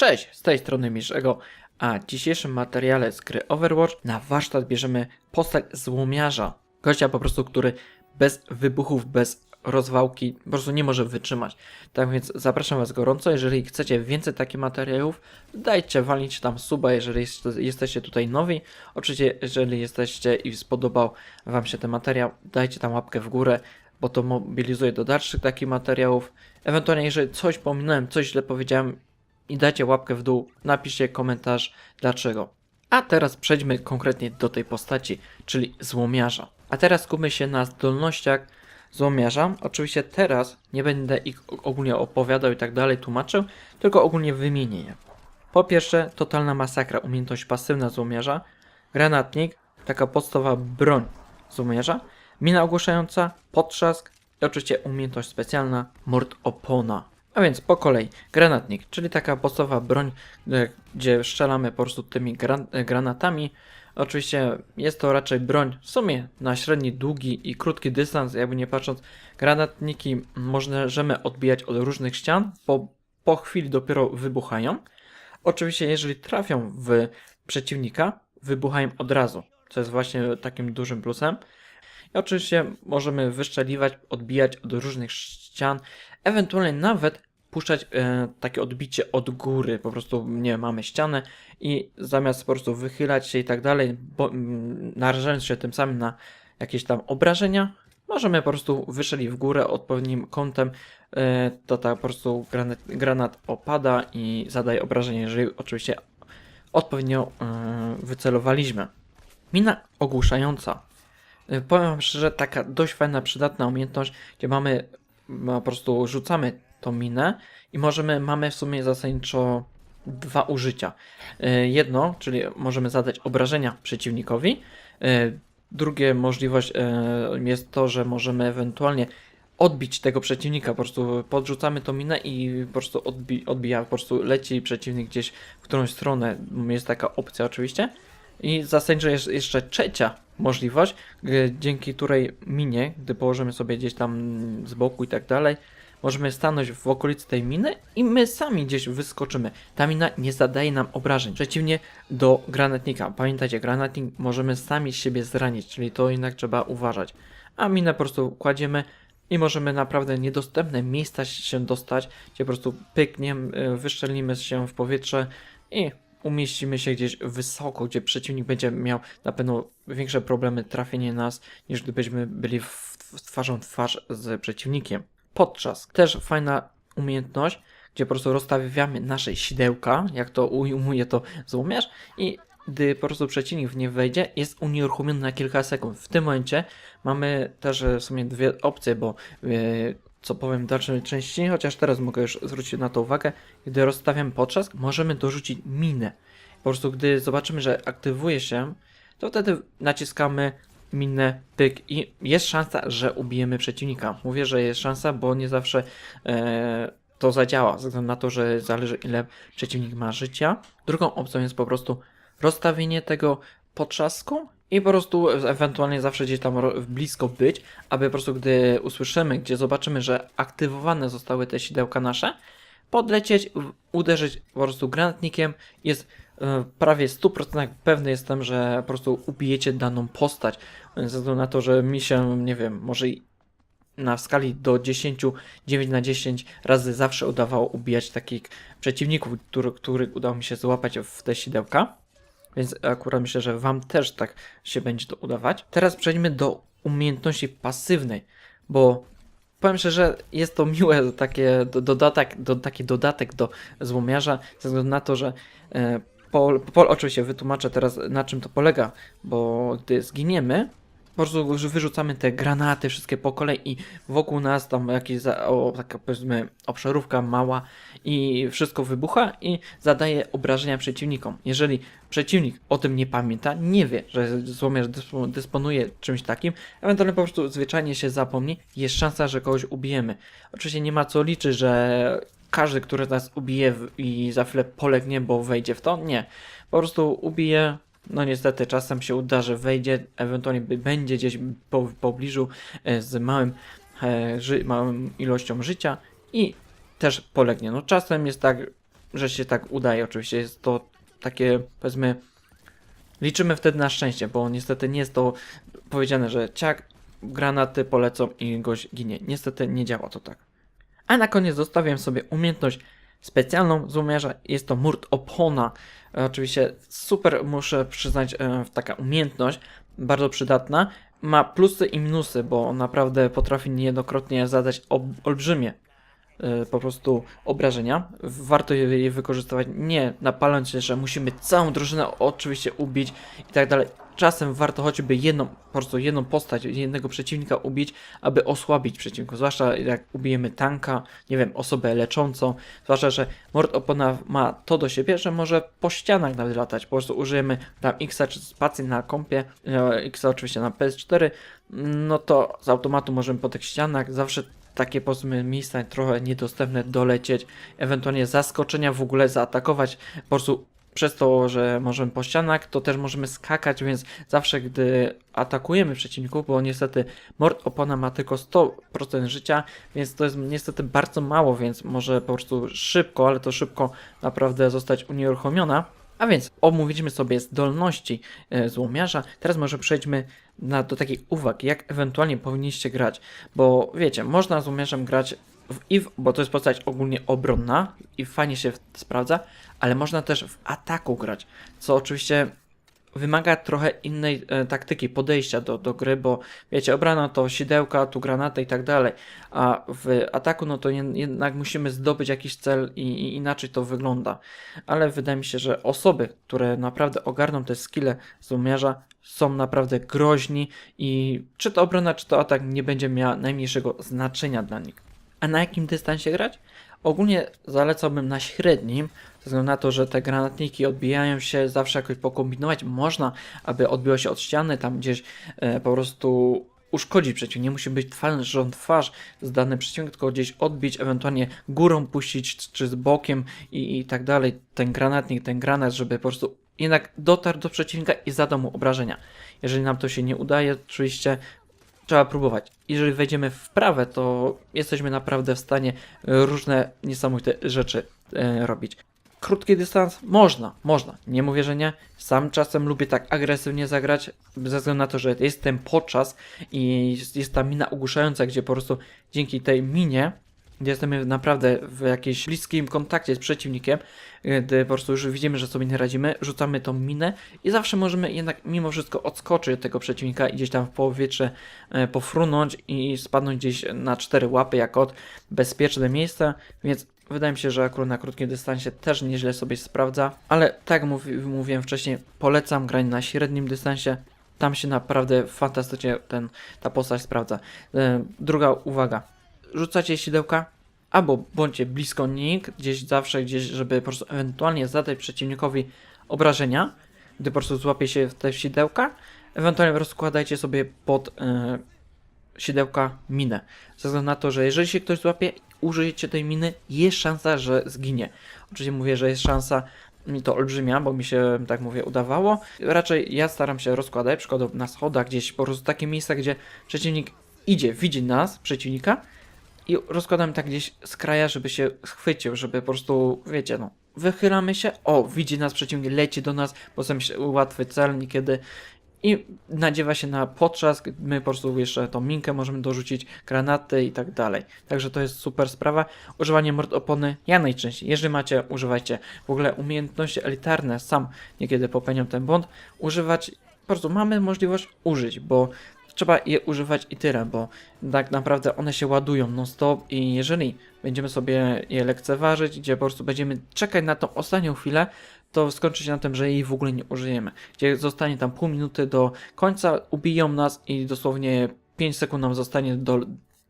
Cześć, z tej strony Miszego, a w dzisiejszym materiale z gry Overwatch na warsztat bierzemy postać złomiarza. Gościa po prostu, który bez wybuchów, bez rozwałki po prostu nie może wytrzymać. Tak więc zapraszam Was gorąco, jeżeli chcecie więcej takich materiałów, dajcie, walnijcie tam suba, jeżeli jest- jesteście tutaj nowi. Oczywiście, jeżeli jesteście i spodobał Wam się ten materiał, dajcie tam łapkę w górę, bo to mobilizuje do dalszych takich materiałów. Ewentualnie, jeżeli coś pominąłem, coś źle powiedziałem, i dajcie łapkę w dół, napiszcie komentarz dlaczego. A teraz przejdźmy konkretnie do tej postaci, czyli złomiarza. A teraz skupmy się na zdolnościach złomiarza. Oczywiście teraz nie będę ich ogólnie opowiadał i tak dalej, tłumaczył, tylko ogólnie wymienię je. Po pierwsze, totalna masakra, umiejętność pasywna złomiarza, granatnik, taka podstawowa broń złomiarza, mina ogłuszająca, podtrzask i oczywiście umiejętność specjalna, mord opona. A więc po kolei, granatnik, czyli taka podstawowa broń, e, gdzie strzelamy po prostu tymi gran e, granatami. Oczywiście jest to raczej broń w sumie na średni, długi i krótki dystans, jakby nie patrząc. Granatniki możemy odbijać od różnych ścian, po, po chwili dopiero wybuchają. Oczywiście, jeżeli trafią w przeciwnika, wybuchają od razu, co jest właśnie takim dużym plusem. I oczywiście możemy wyszczeliwać, odbijać od różnych ścian, ewentualnie nawet puszczać e, takie odbicie od góry. Po prostu, nie mamy ścianę i zamiast po prostu wychylać się i tak dalej, bo, mm, narażając się tym samym na jakieś tam obrażenia, możemy po prostu wystrzelić w górę odpowiednim kątem, e, to tak po prostu granat, granat opada i zadaje obrażenie, jeżeli oczywiście odpowiednio e, wycelowaliśmy. Mina ogłuszająca. Y, Powiem szczerze, taka dość fajna, przydatna umiejętność, gdzie mamy, ma, po prostu rzucamy tą minę i możemy, mamy w sumie zasadniczo dwa użycia. Y, Jedno, czyli możemy zadać obrażenia przeciwnikowi. Y, Drugie możliwość y, jest to, że możemy ewentualnie odbić tego przeciwnika, po prostu podrzucamy tą minę i po prostu odbi odbija, po prostu leci przeciwnik gdzieś w którąś stronę, jest taka opcja oczywiście. I zasadniczo jest jeszcze trzecia możliwość, dzięki której minie, gdy położymy sobie gdzieś tam z boku i tak dalej, możemy stanąć w okolicy tej miny i my sami gdzieś wyskoczymy. Ta mina nie zadaje nam obrażeń. Przeciwnie do granatnika. Pamiętajcie, granatnik możemy sami siebie zranić, czyli to jednak trzeba uważać. A minę po prostu kładziemy i możemy naprawdę niedostępne miejsca się dostać, gdzie po prostu pykniemy, wyszczelnimy się w powietrze i umieścimy się gdzieś wysoko, gdzie przeciwnik będzie miał na pewno większe problemy trafienie nas, niż gdybyśmy byli w, w twarzą w twarz z przeciwnikiem. Podtrzask. Też fajna umiejętność, gdzie po prostu rozstawiamy nasze sidełka, jak to ujmuje to złomiarz i gdy po prostu przeciwnik w nie wejdzie, jest unieruchomiony na kilka sekund. W tym momencie mamy też e, w sumie dwie opcje, bo e, co powiem w dalszej części, chociaż teraz mogę już zwrócić na to uwagę, gdy rozstawiamy podtrzask, możemy dorzucić minę. Po prostu gdy zobaczymy, że aktywuje się, to wtedy naciskamy minę, pyk i jest szansa, że ubijemy przeciwnika. Mówię, że jest szansa, bo nie zawsze e, to zadziała, ze względu na to, że zależy ile przeciwnik ma życia. Drugą opcją jest po prostu rozstawienie tego potrzasku i po prostu ewentualnie zawsze gdzieś tam blisko być, aby po prostu gdy usłyszymy, gdzie zobaczymy, że aktywowane zostały te sidełka nasze, podlecieć, uderzyć po prostu granatnikiem. Jest e, prawie 100% pewny jestem, że po prostu ubijecie daną postać. Ze względu na to, że mi się, nie wiem, może na skali do 10, 9 na 10 razy zawsze udawało ubijać takich przeciwników, który, których udało mi się złapać w te sidełka. Więc akurat myślę, że Wam też tak się będzie to udawać. Teraz przejdźmy do umiejętności pasywnej, bo powiem szczerze, jest to miłe takie do, dodatek, do, taki dodatek do złomiarza, ze względu na to, że e, po, po, oczywiście wytłumaczę teraz na czym to polega, bo gdy zginiemy, po prostu wyrzucamy te granaty wszystkie po kolei i wokół nas tam jakieś za, o, taka powiedzmy obszarówka mała i wszystko wybucha i zadaje obrażenia przeciwnikom. Jeżeli przeciwnik o tym nie pamięta, nie wie, że złomiarz dyspo- dysponuje czymś takim, ewentualnie po prostu zwyczajnie się zapomni, jest szansa, że kogoś ubijemy. Oczywiście nie ma co liczyć, że każdy, który nas ubije i za chwilę polegnie, bo wejdzie w to, nie. Po prostu ubije, no niestety czasem się uda, że wejdzie, ewentualnie będzie gdzieś po, w pobliżu e, z małym, e, ży, małą ilością życia i też polegnie. No czasem jest tak, że się tak udaje. Oczywiście jest to takie, powiedzmy, liczymy wtedy na szczęście, bo niestety nie jest to powiedziane, że ciak, granaty polecą i gość ginie. Niestety nie działa to tak. A na koniec zostawiam sobie umiejętność specjalną złomiarza. Jest to murt opona. E, Oczywiście super, muszę przyznać, e, taka umiejętność, bardzo przydatna. Ma plusy i minusy, bo naprawdę potrafi niejednokrotnie zadać olbrzymie po prostu obrażenia. Warto je, wykorzystywać nie napalając się, że musimy całą drużynę oczywiście ubić i tak dalej. Czasem warto choćby jedną, po prostu jedną postać, jednego przeciwnika ubić, aby osłabić przeciwnika. Zwłaszcza jak ubijemy tanka, nie wiem, osobę leczącą. Zwłaszcza, że Mord Opona ma to do siebie, że może po ścianach nawet latać. Po prostu użyjemy tam X czy spacji na kompie, e, X oczywiście na PS4, no to z automatu możemy po tych ścianach zawsze takie powiedzmy miejsca trochę niedostępne dolecieć, ewentualnie zaskoczenia w ogóle zaatakować, po prostu przez to, że możemy po ścianach, to też możemy skakać, więc zawsze gdy atakujemy przeciwników, bo niestety mord opona ma tylko 100% życia, więc to jest niestety bardzo mało, więc może po prostu szybko, ale to szybko naprawdę zostać unieruchomiona. A więc omówiliśmy sobie zdolności e, złomiarza. Teraz może przejdźmy na, do takich uwag, jak ewentualnie powinniście grać. Bo wiecie, można złomiarzem grać w IF, bo to jest postać ogólnie obronna i fajnie się sprawdza, ale można też w ataku grać, co oczywiście wymaga trochę innej e, taktyki, podejścia do, do gry, bo wiecie, obrana to sidełka, tu granaty i tak dalej, a w ataku no to jed- jednak musimy zdobyć jakiś cel i, i inaczej to wygląda. Ale wydaje mi się, że osoby, które naprawdę ogarną te skille złomiarza są naprawdę groźni i czy to obrona, czy to atak nie będzie miała najmniejszego znaczenia dla nich. A na jakim dystansie grać? Ogólnie zalecałbym na średnim, ze względu na to, że te granatniki odbijają się, zawsze jakoś pokombinować można, aby odbiło się od ściany, tam gdzieś e, po prostu uszkodzić przeciwnik. Nie musi być twarz z danym przeciwnikiem, tylko gdzieś odbić, ewentualnie górą puścić, czy z bokiem i, i tak dalej. Ten granatnik, ten granat, żeby po prostu jednak dotarł do przeciwnika i zadał mu obrażenia. Jeżeli nam to się nie udaje, oczywiście trzeba próbować. Jeżeli wejdziemy w prawę, to jesteśmy naprawdę w stanie różne niesamowite rzeczy e, robić. Krótki dystans? Można, można. Nie mówię, że nie. Sam czasem lubię tak agresywnie zagrać, ze względu na to, że jest ten podczas i jest ta mina ogłuszająca, gdzie po prostu dzięki tej minie, gdzie jesteśmy naprawdę w jakimś bliskim kontakcie z przeciwnikiem, gdy po prostu już widzimy, że sobie nie radzimy, rzucamy tą minę i zawsze możemy jednak mimo wszystko odskoczyć od tego przeciwnika i gdzieś tam w powietrze e, pofrunąć i spadnąć gdzieś na cztery łapy jako od bezpieczne miejsce, więc wydaje mi się, że akurat na krótkim dystansie też nieźle sobie sprawdza, ale tak jak mówi, mówiłem wcześniej, polecam grać na średnim dystansie, tam się naprawdę fantastycznie ten, ta postać sprawdza. E, druga uwaga, rzucacie sidełka, albo bądźcie blisko nich, gdzieś zawsze, gdzieś, żeby po prostu ewentualnie zadać przeciwnikowi obrażenia, gdy po prostu złapie się w te sidełka, ewentualnie rozkładajcie sobie pod sidełka minę. Ze względu na to, że jeżeli się ktoś złapie, użyjecie tej miny, jest szansa, że zginie. Oczywiście mówię, że jest szansa mi to olbrzymia, bo mi się, tak mówię, udawało. Raczej ja staram się rozkładać, przykładowo na schodach, gdzieś po prostu takie miejsca, gdzie przeciwnik idzie, widzi nas, przeciwnika i rozkładam tak gdzieś z kraja, żeby się schwycił, żeby po prostu, wiecie, no, wychylamy się, o, widzi nas przeciwnik, leci do nas, się łatwy cel niekiedy i nadziewa się na podczas, my po prostu jeszcze tą minkę możemy dorzucić, granaty i tak dalej. Także to jest super sprawa. Używanie mord opony ja najczęściej. Jeżeli macie, używajcie w ogóle umiejętności elitarne, sam niekiedy popełniam ten błąd, używać, po prostu mamy możliwość użyć, bo trzeba je używać i tyle, bo tak naprawdę one się ładują non stop i jeżeli będziemy sobie je lekceważyć, gdzie po prostu będziemy czekać na tą ostatnią chwilę, to skończy się na tym, że jej w ogóle nie użyjemy. Gdzie zostanie tam pół minuty do końca, ubiją nas i dosłownie 5 sekund nam zostanie do,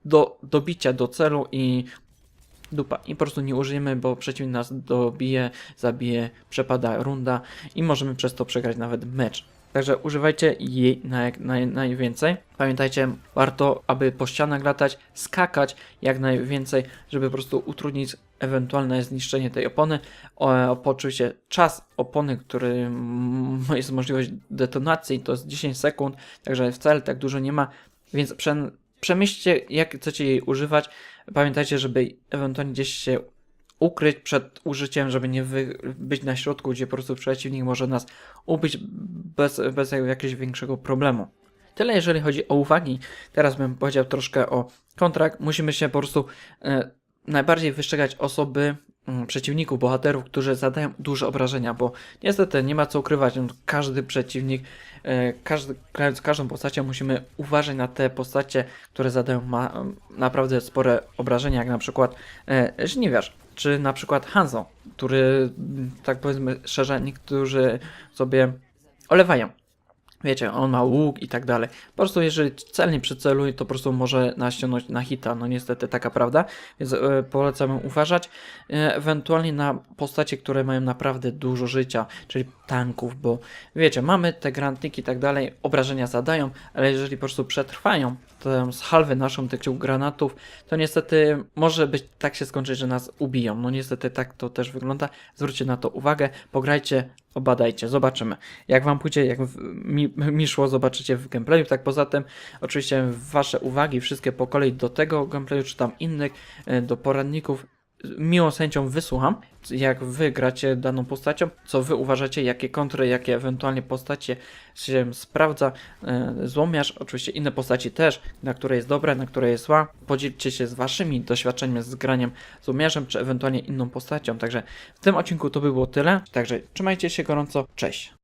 do dobicia do celu i dupa. I po prostu nie użyjemy, bo przeciwnik nas dobije, zabije, przepada runda i możemy przez to przegrać nawet mecz. Także używajcie jej na jak naj, najwięcej. Pamiętajcie, warto, aby po ścianach latać, skakać jak najwięcej, żeby po prostu utrudnić ewentualne zniszczenie tej opony. Oczywiście czas opony, który jest możliwość detonacji, to jest 10 sekund, także wcale tak dużo nie ma, więc prze, przemyślcie, jak chcecie jej używać. Pamiętajcie, żeby ewentualnie gdzieś się ukryć przed użyciem, żeby nie być na środku, gdzie po prostu przeciwnik może nas ubić bez, bez jakiegoś większego problemu. Tyle jeżeli chodzi o uwagi. Teraz bym powiedział troszkę o kontrakt. Musimy się po prostu e, najbardziej wystrzegać osoby, mm, przeciwników, bohaterów, którzy zadają duże obrażenia, bo niestety nie ma co ukrywać. no, Każdy przeciwnik, e, każdy, grając każdą postacią, musimy uważać na te postacie, które zadają ma, naprawdę spore obrażenia, jak na przykład e, Żniwiarz, czy na przykład Hanzo, który, mm, tak powiedzmy szczerze, niektórzy sobie olewają. Wiecie, on ma łuk i tak dalej. Po prostu jeżeli celnie przyceluje, to po prostu może naściągnąć na hita. No niestety taka prawda, więc e, polecam uważać. E, ewentualnie na postacie, które mają naprawdę dużo życia, czyli tanków, bo wiecie, mamy te grantniki i tak dalej, obrażenia zadają, ale jeżeli po prostu przetrwają tę z halwy naszą tych granatów, to niestety może być tak się skończyć, że nas ubiją. No niestety tak to też wygląda. Zwróćcie na to uwagę, pograjcie, obadajcie, zobaczymy. Jak wam pójdzie, jak mi, mi szło, zobaczycie w gameplayu. Tak poza tym, oczywiście wasze uwagi, wszystkie po kolei do tego gameplayu, czy tam innych, e, do poradników, miłą sędzią wysłucham, jak wy gracie daną postacią, co wy uważacie, jakie kontry, jakie ewentualnie postacie się sprawdza. E, Złomiarz, oczywiście inne postaci też, na które jest dobra, na które jest zła. Podzielcie się z waszymi doświadczeniami z graniem złomiarzem, czy ewentualnie inną postacią. Także w tym odcinku to by było tyle. Także trzymajcie się gorąco, cześć.